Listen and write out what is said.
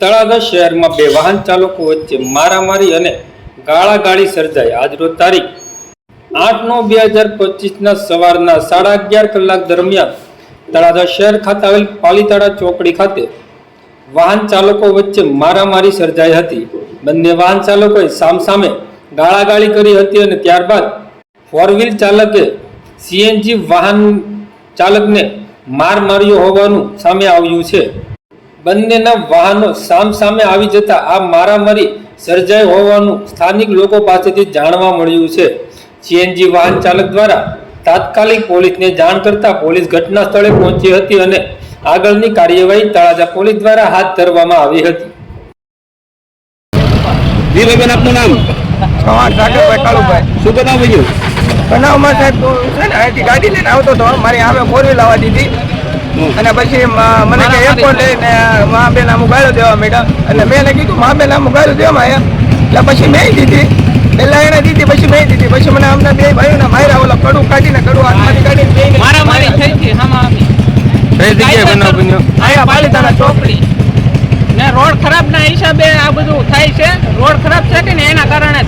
તળાજા શહેરમાં બે વાહન ચાલકો વચ્ચે મારામારી અને ગાળાગાળી સર્જાઈ. આજરોજ તારીખ આઠ નવ બે હજાર પચીસના સવારના સાડા અગિયાર કલાક દરમિયાન તળાજા શહેર ખાતે આવેલ પાલીતાળા ચોકડી ખાતે વાહન ચાલકો વચ્ચે મારામારી સર્જાઈ હતી. બંને વાહન ચાલકોએ સામસામે ગાળાગાળી કરી હતી અને ત્યારબાદ ફોર વ્હીલ ચાલકે સીએનજી વાહન ચાલકને માર માર્યો હોવાનું સામે આવ્યું છે. બંનેના વાહનો સામ સામે આવી જતા આ મારામારી સર્જાઈ હોવાનું સ્થાનિક લોકો પાસેથી જાણવા મળ્યું છે. સીએનજી વાહન ચાલક દ્વારા તાત્કાલિક પોલીસને જાણ કરતા પોલીસ ઘટના સ્થળે પહોંચી હતી અને આગળની કાર્યવાહી તળાજા પોલીસ દ્વારા હાથ ધરવામાં આવી હતી. ભાઈબેન આપનું નામ? શું બનાવ બન્યું બનાવમાં સાહેબ તો છે ને અહીંથી ગાડી લઈને આવતો હતો. મારી સામે ફોર વ્હીલ આવવા દીધી. અને પછી મને કે એરપોર્ટ લઈને મા બેન આમ ગાળો દેવા મેડમ. એટલે મેં એને કીધું મા બેન આમ ગાળો દેવા માં એટલે પછી મેં દીધી. પહેલા એને દીધી પછી મેં દીધી. પછી મને અમને બે ભાઈઓને માર્યા ઓલા કડું કાઢીને કડું હાથમાંથી કાઢીને મારા મારી થઈ હતી હામાં કઈ જગ્યાએ બનાવ બન્યો ને રોડ ખરાબ ના હિસાબે આ બધું થાય છે. રોડ ખરાબ છે કે ને એના કારણે